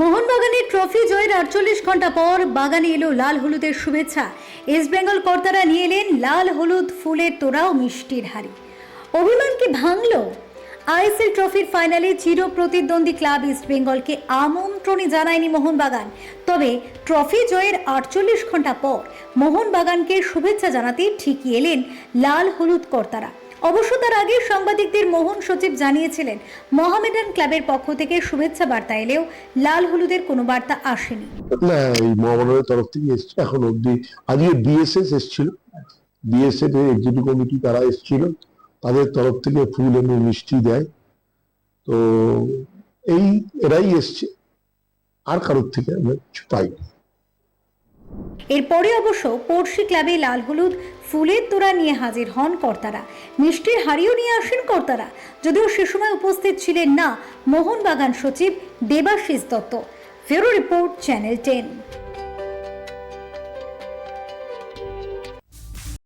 মোহনবাগানের ট্রফি জয়ের আটচল্লিশ ঘণ্টা পর বাগানে এলো লাল হলুদের শুভেচ্ছা। ইস্ট বেঙ্গল কর্তারা নিয়ে এলেন লাল হলুদ ফুলের তোড়া ও মিষ্টির হাড়ি। অভিমান কি ভাঙল? আইএসএল ট্রফির ফাইনালে চির প্রতিদ্বন্দ্বী ক্লাব ইস্ট বেঙ্গলকে আমন্ত্রণই জানায়নি মোহনবাগান। তবে ট্রফি জয়ের আটচল্লিশ ঘণ্টা পর মোহনবাগানকে শুভেচ্ছা জানাতে ঠিকই এলেন লাল হলুদ কর্তারা। অবশ্য তার আগে সাংবাদিকদের মোহন সচিব জানিয়েছিলেন, মোহামেডান ক্লাবের পক্ষ থেকে শুভেচ্ছা বার্তা এলেও লাল হলুদের কোনো বার্তা আসেনি। না, এই মহামানবের তরফ থেকে এসছে, এখন অব্দি আজকে বিএসএস এসেছিল। বিএসএফ এর এক্সিকিউটিভ কমিটি তারা এসেছিল, তাদের তরফ থেকে ফুল এবং মিষ্টি দেয়। তো এই, এরাই এসছে, আর কারোর থেকে আমরা পাইনি। এরপরে অবশ্য পড়শি ক্লাবে লাল হলুদ, ফুলের তোড়া নিয়ে হাজির হন কর্তারা। মিষ্টির হাড়িও নিয়ে আসেন কর্তারা। যদিও সে সময় উপস্থিত ছিলেন না, মোহনবাগান সচিব দেবাশিস দত্ত। ফেরো রিপোর্ট, চ্যানেল টেন।